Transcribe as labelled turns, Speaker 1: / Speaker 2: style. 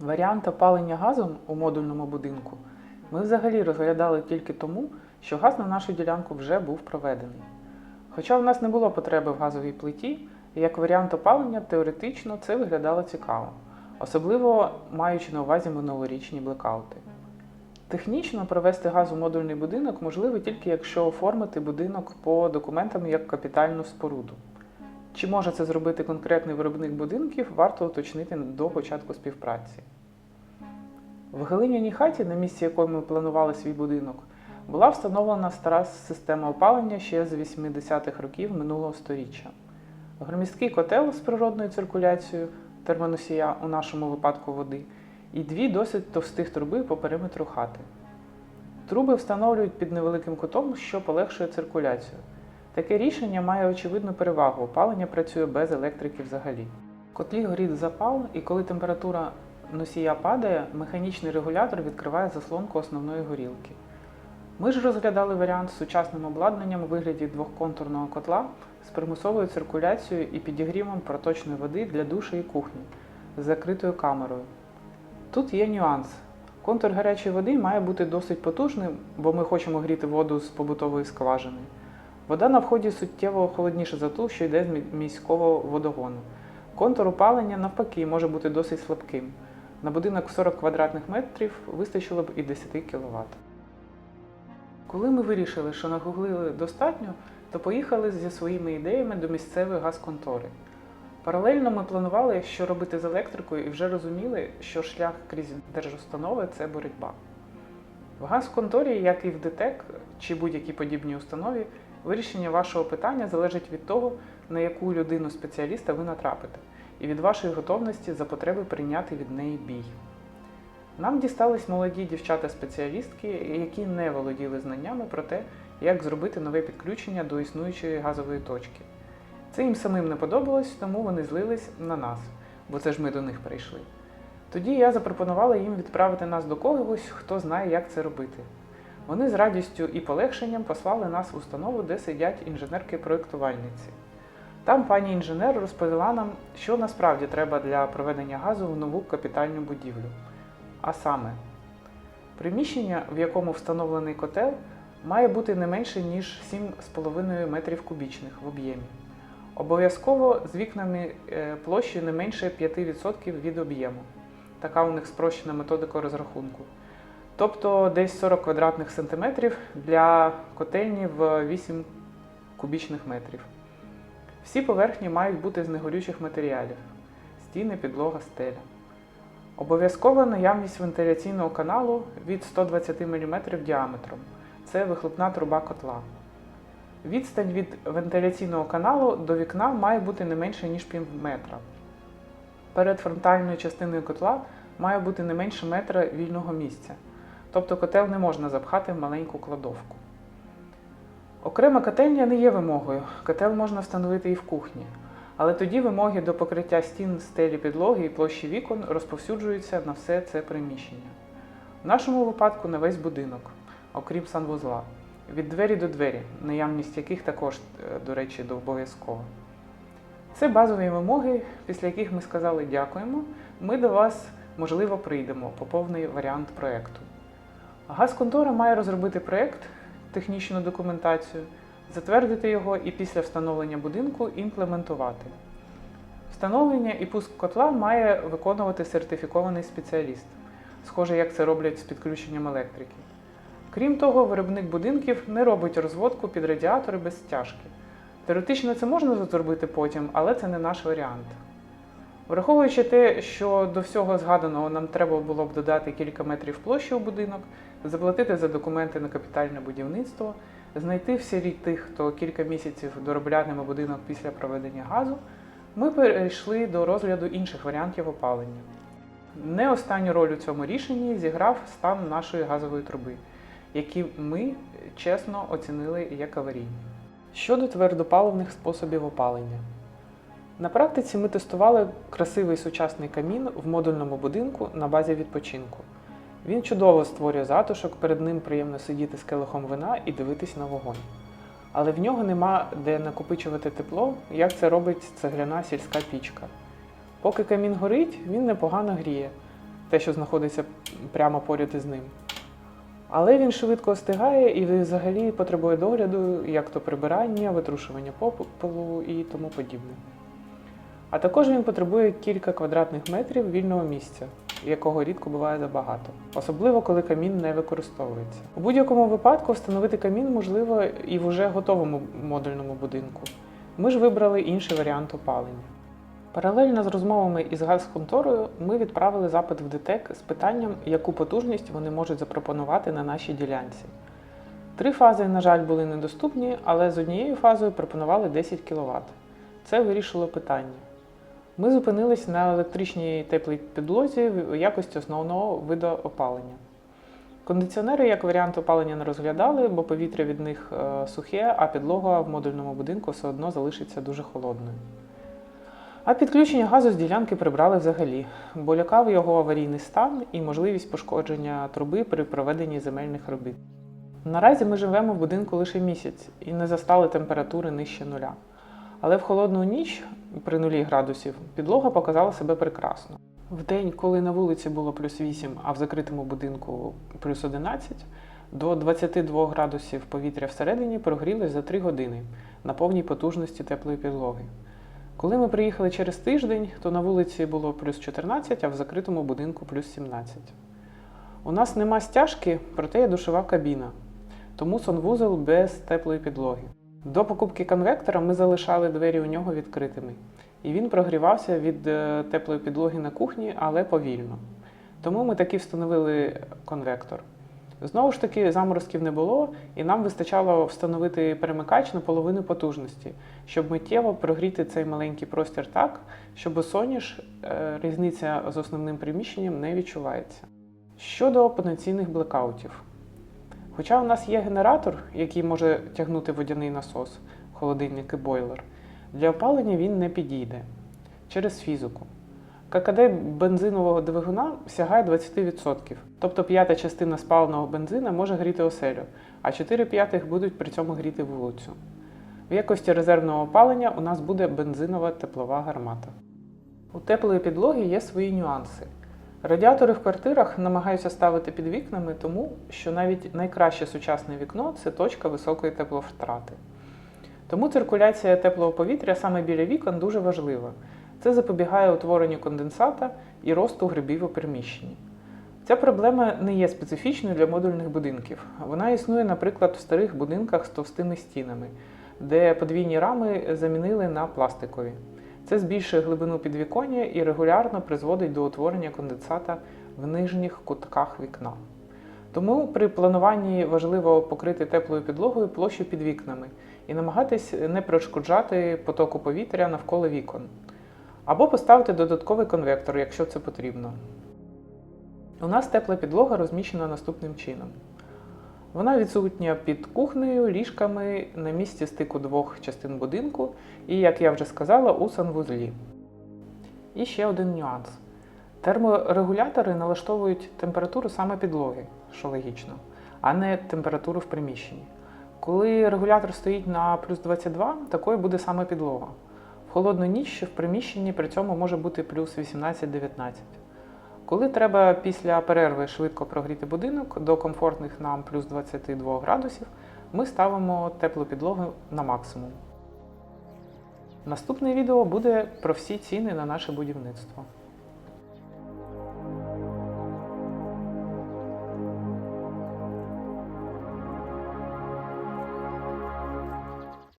Speaker 1: Варіант опалення газом у модульному будинку ми взагалі розглядали тільки тому, що газ на нашу ділянку вже був проведений. Хоча в нас не було потреби в газовій плиті, як варіант опалення теоретично це виглядало цікаво, особливо маючи на увазі минулорічні блекаути. Технічно провести газ у модульний будинок можливо тільки якщо оформити будинок по документам як капітальну споруду. Чи може це зробити конкретний виробник будинків, варто уточнити до початку співпраці. В глиняній хаті, на місці якої ми планували свій будинок, була встановлена стара система опалення ще з 80-х років минулого століття. Громісткий котел з природною циркуляцією термоносія у нашому випадку води, і дві досить товстих труби по периметру хати. Труби встановлюють під невеликим кутом, що полегшує циркуляцію. Таке рішення має очевидну перевагу. Опалення працює без електрики взагалі. Котлі горить запал, і коли температура носія падає, механічний регулятор відкриває заслонку основної горілки. Ми ж розглядали варіант з сучасним обладнанням у вигляді двохконтурного котла з примусовою циркуляцією і підігрівом проточної води для душу і кухні з закритою камерою. Тут є нюанс. Контур гарячої води має бути досить потужним, бо ми хочемо гріти воду з побутової скважини. Вода на вході суттєво холодніша за ту, що йде з міського водогону. Контур опалення, навпаки, може бути досить слабким. На будинок 40 квадратних метрів вистачило б і 10 кВт. Коли ми вирішили, що нагуглили достатньо, то поїхали зі своїми ідеями до місцевої газконтори. Паралельно ми планували, що робити з електрикою, і вже розуміли, що шлях крізь держустанови це боротьба. В газконторі, як і в ДТЕК чи будь-якій подібній установі, вирішення вашого питання залежить від того, на яку людину спеціаліста ви натрапите, і від вашої готовності за потреби прийняти від неї бій. Нам дістались молоді дівчата-спеціалістки, які не володіли знаннями про те, як зробити нове підключення до існуючої газової точки. Це їм самим не подобалось, тому вони злились на нас, бо це ж ми до них прийшли. Тоді я запропонувала їм відправити нас до когось, хто знає, як це робити. Вони з радістю і полегшенням послали нас в установу, де сидять інженерки-проєктувальниці. Там пані інженер розповіла нам, що насправді треба для проведення газу в нову капітальну будівлю. А саме, приміщення, в якому встановлений котел, має бути не менше, ніж 7,5 метрів кубічних в об'ємі. Обов'язково з вікнами е, площею не менше 5% від об'єму. Така у них спрощена методика розрахунку. Тобто десь 40 квадратних сантиметрів для котельні в 8 кубічних метрів. Всі поверхні мають бути з негорючих матеріалів: стіни, підлога, стеля. Обов'язкова наявність вентиляційного каналу від 120 мм діаметром. Це вихлопна труба котла. Відстань від вентиляційного каналу до вікна має бути не менше, ніж пів метра. Перед фронтальною частиною котла має бути не менше метра вільного місця. Тобто котел не можна запхати в маленьку кладовку. Окрема котельня не є вимогою. Котел можна встановити і в кухні. Але тоді вимоги до покриття стін, стелі підлоги і площі вікон розповсюджуються на все це приміщення. В нашому випадку на весь будинок, окрім санвузла, від двері до двері, наявність яких також, е, до речі, до обов'язково. Це базові вимоги, після яких ми сказали дякуємо. Ми до вас, можливо, прийдемо по повний варіант проєкту. Газконтора має розробити проєкт, технічну документацію, затвердити його і після встановлення будинку імплементувати. Встановлення і пуск котла має виконувати сертифікований спеціаліст, схоже, як це роблять з підключенням електрики. Крім того, виробник будинків не робить розводку під радіатори без стяжки. Теоретично це можна зробити потім, але це не наш варіант. Враховуючи те, що до всього згаданого нам треба було б додати кілька метрів площі у будинок, заплатити за документи на капітальне будівництво, знайти в селі тих, хто кілька місяців дороблятиме будинок після проведення газу, ми перейшли до розгляду інших варіантів опалення. Не останню роль у цьому рішенні зіграв стан нашої газової труби, які ми чесно оцінили як аварійні. Щодо твердопаливних способів опалення. На практиці ми тестували красивий сучасний камін в модульному будинку на базі відпочинку. Він чудово створює затишок, перед ним приємно сидіти з келихом вина і дивитись на вогонь. Але в нього нема де накопичувати тепло, як це робить цегляна сільська пічка. Поки камін горить, він непогано гріє, те, що знаходиться прямо поряд із ним. Але він швидко остигає і взагалі потребує догляду, як то прибирання, витрушування попелу і тому подібне. А також він потребує кілька квадратних метрів вільного місця, якого рідко буває забагато, особливо коли камін не використовується. У будь-якому випадку встановити камін можливо і в уже готовому модульному будинку. Ми ж вибрали інший варіант опалення. Паралельно з розмовами із газконторою ми відправили запит в ДТЕК з питанням, яку потужність вони можуть запропонувати на нашій ділянці. Три фази, на жаль, були недоступні, але з однією фазою пропонували 10 кВт. Це вирішило питання. Ми зупинились на електричній теплій підлозі в якості основного виду опалення. Кондиціонери як варіант опалення не розглядали, бо повітря від них е, сухе, а підлога в модульному будинку все одно залишиться дуже холодною. А підключення газу з ділянки прибрали взагалі, бо лякав його аварійний стан і можливість пошкодження труби при проведенні земельних робіт. Наразі ми живемо в будинку лише місяць і не застали температури нижче нуля. Але в холодну ніч при нулі градусів підлога показала себе прекрасно. В день, коли на вулиці було плюс 8, а в закритому будинку плюс 11, до 22 градусів повітря всередині прогрілось за 3 години на повній потужності теплої підлоги. Коли ми приїхали через тиждень, то на вулиці було плюс 14, а в закритому будинку плюс 17. У нас нема стяжки, проте є душова кабіна, тому сонвузол без теплої підлоги. До покупки конвектора ми залишали двері у нього відкритими, і він прогрівався від е, теплої підлоги на кухні, але повільно. Тому ми таки встановили конвектор. Знову ж таки, заморозків не було, і нам вистачало встановити перемикач на половину потужності, щоб миттєво прогріти цей маленький простір так, щоб у соняш е, різниця з основним приміщенням не відчувається. Щодо потенційних блекаутів. Хоча у нас є генератор, який може тягнути водяний насос, холодильник і бойлер, для опалення він не підійде через фізику. ККД бензинового двигуна сягає 20%, тобто п'ята частина спаленого бензина може гріти оселю, а 4 п'ятих будуть при цьому гріти вулицю. В якості резервного опалення у нас буде бензинова теплова гармата. У теплої підлоги є свої нюанси. Радіатори в квартирах намагаються ставити під вікнами, тому що навіть найкраще сучасне вікно це точка високої тепловтрати. Тому циркуляція теплого повітря саме біля вікон дуже важлива. Це запобігає утворенню конденсата і росту грибів у приміщенні. Ця проблема не є специфічною для модульних будинків. Вона існує, наприклад, в старих будинках з товстими стінами, де подвійні рами замінили на пластикові. Це збільшує глибину підвіконня і регулярно призводить до утворення конденсата в нижніх кутках вікна. Тому при плануванні важливо покрити теплою підлогою площу під вікнами і намагатись не перешкоджати потоку повітря навколо вікон. Або поставити додатковий конвектор, якщо це потрібно. У нас тепла підлога розміщена наступним чином. Вона відсутня під кухнею, ліжками на місці стику двох частин будинку і, як я вже сказала, у санвузлі. І ще один нюанс. Терморегулятори налаштовують температуру саме підлоги, що логічно, а не температуру в приміщенні. Коли регулятор стоїть на плюс 22, такою буде саме підлога. В холодну ніч в приміщенні при цьому може бути плюс 18-19. Коли треба після перерви швидко прогріти будинок до комфортних нам плюс 22 градусів, ми ставимо теплу підлогу на максимум. Наступне відео буде про всі ціни на наше будівництво.